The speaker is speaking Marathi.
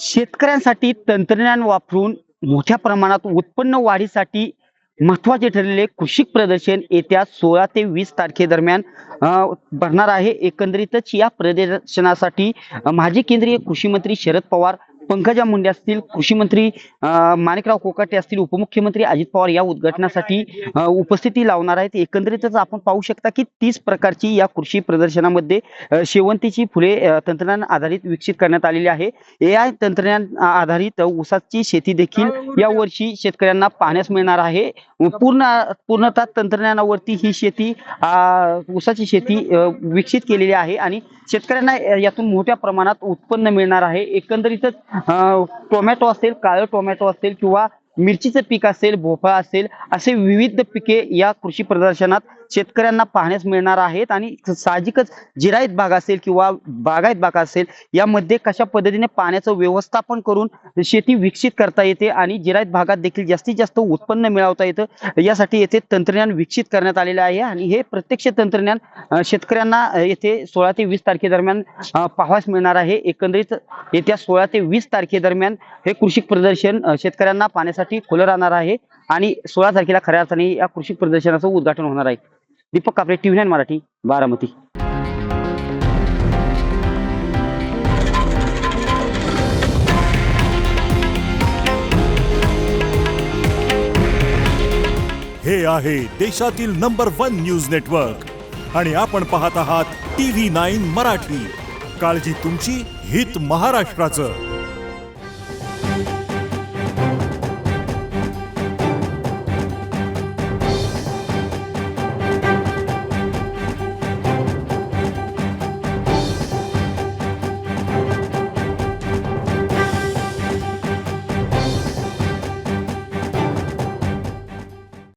शेतकऱ्यांसाठी तंत्रज्ञान वापरून मोठ्या प्रमाणात उत्पन्न वाढीसाठी महत्त्वाचे ठरलेले कृषी प्रदर्शन येत्या सोळा ते वीस तारखेदरम्यान भरणार आहे. एकंदरीतच या प्रदर्शनासाठी माजी केंद्रीय कृषी मंत्री शरद पवार पंकजा मुंडे असतील कृषी मंत्री माणिकराव कोकाटे असतील उपमुख्यमंत्री अजित पवार या उद्घाटनासाठी उपस्थिती लावणार आहेत. एकंदरीतच आपण पाहू शकता की तीस प्रकारची या कृषी प्रदर्शनामध्ये शेवंतीची फुले तंत्रज्ञान आधारित विकसित करण्यात आलेली आहे. ए आय तंत्रज्ञान आधारित ऊसाची शेती देखील या वर्षी शेतकऱ्यांना पाहण्यास मिळणार आहे. पूर्ण पूर्णतः तंत्रज्ञानावरती ही शेती ऊसाची शेती विकसित केलेली आहे आणि शेतकऱ्यांना यातून मोठ्या प्रमाणात उत्पन्न मिळणार आहे. एकंदरीतच टोमॅटो असतील काळं टोमॅटो असतील किंवा मिरचीचं पीक असेल भोपळा असेल असे विविध पिके या कृषी प्रदर्शनात शेतकऱ्यांना पाहण्यास मिळणार आहेत आणि साहजिकच जिरायत भाग असेल किंवा बागायत भाग असेल यामध्ये कशा पद्धतीने पाण्याचं व्यवस्थापन करून शेती विकसित करता येते आणि जिरायत भागात देखील जास्तीत जास्त उत्पन्न मिळवता येतं यासाठी येथे तंत्रज्ञान विकसित करण्यात आलेलं आहे आणि हे प्रत्यक्ष तंत्रज्ञान शेतकऱ्यांना येथे सोळा ते वीस तारखेदरम्यान पाहास मिळणार आहे. एकंदरीत येत्या सोळा ते वीस तारखेदरम्यान हे कृषी प्रदर्शन शेतकऱ्यांना पाण्यासाठी पाहण्यासाठी खुलं राहणार आहे आणि सोळा तारखेला खऱ्या अर्थाने या कृषी प्रदर्शनाचं उद्घाटन होणार आहे. Deepak Kapre TV nine Marathi Baramati. हे आहे देशातील नंबर वन न्यूज नेटवर्क आणि आपण पाहत आहात टीव्ही नाईन मराठी. काळजी तुमची हित महाराष्ट्राचं.